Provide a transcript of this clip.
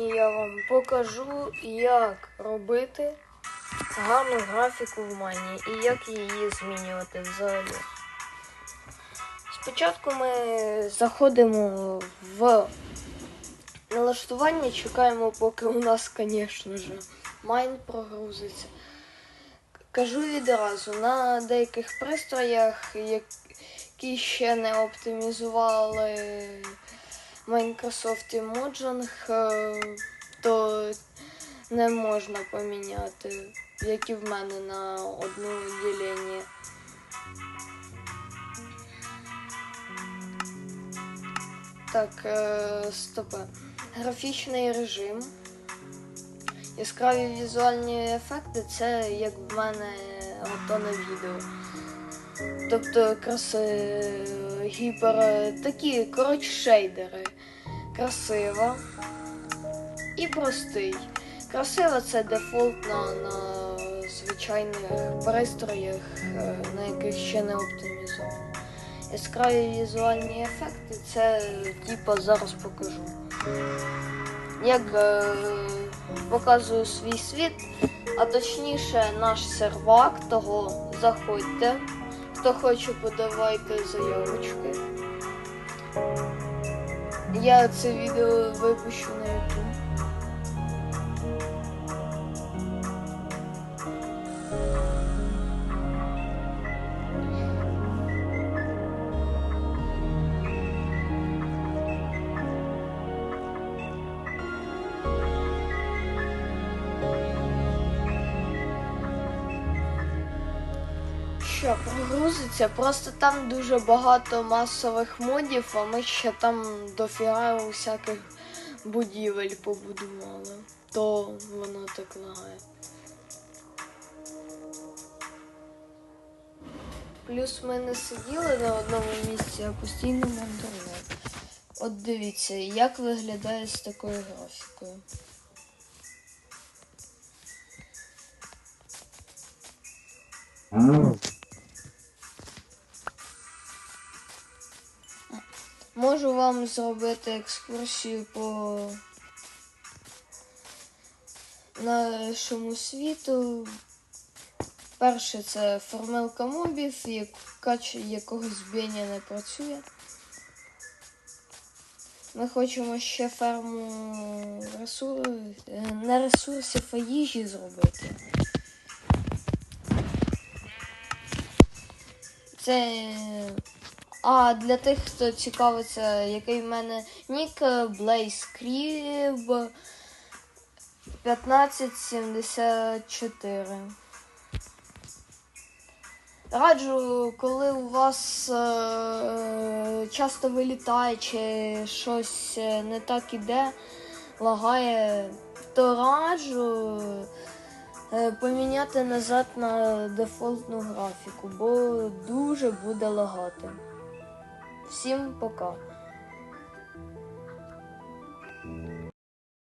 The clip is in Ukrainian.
Сьогодні я вам покажу, як робити гарну графіку в Майні і як її змінювати взагалі. Спочатку ми заходимо в налаштування, чекаємо, поки у нас, звісно ж, майн прогрузиться. Кажу відразу, на деяких пристроях, які ще не оптимізували Microsoft Mojang, е, то не можна поміняти, як і в мене на одну ділення. Так, е, стопе. Графічний режим. Яскраві візуальні ефекти це як в мене ото на відео. Тобто якраз гіпер такі, коротше, шейдери. Красиво і простий. Красиво це дефолт на, звичайних пристроях, е, на яких ще не оптимізовано. Яскраві візуальні ефекти це типу зараз покажу. Як е, показую свій світ, а точніше наш сервак, того заходьте. Хто хоче, подавайте заявочки. Я це відео випущу на YouTube. Що прогрузиться, просто там дуже багато масових модів, а ми ще там дофіга усяких будівель побудували. То воно так лагає. Плюс ми не сиділи на одному місці, а постійно мандрували. От дивіться, як виглядає з такою графікою. Можу вам зробити екскурсію по нашому світу. Перше це формелка мобів, яка якогось збіння не працює. Ми хочемо ще ферму ресур... е, не ресурсів, їжі зробити. Це. А для тих, хто цікавиться, який в мене нік Crib 1574. Раджу, коли у вас е, часто вилітає чи щось е, не так іде, лагає, то раджу е, поміняти назад на дефолтну графіку, бо дуже буде лагати. Всім пока.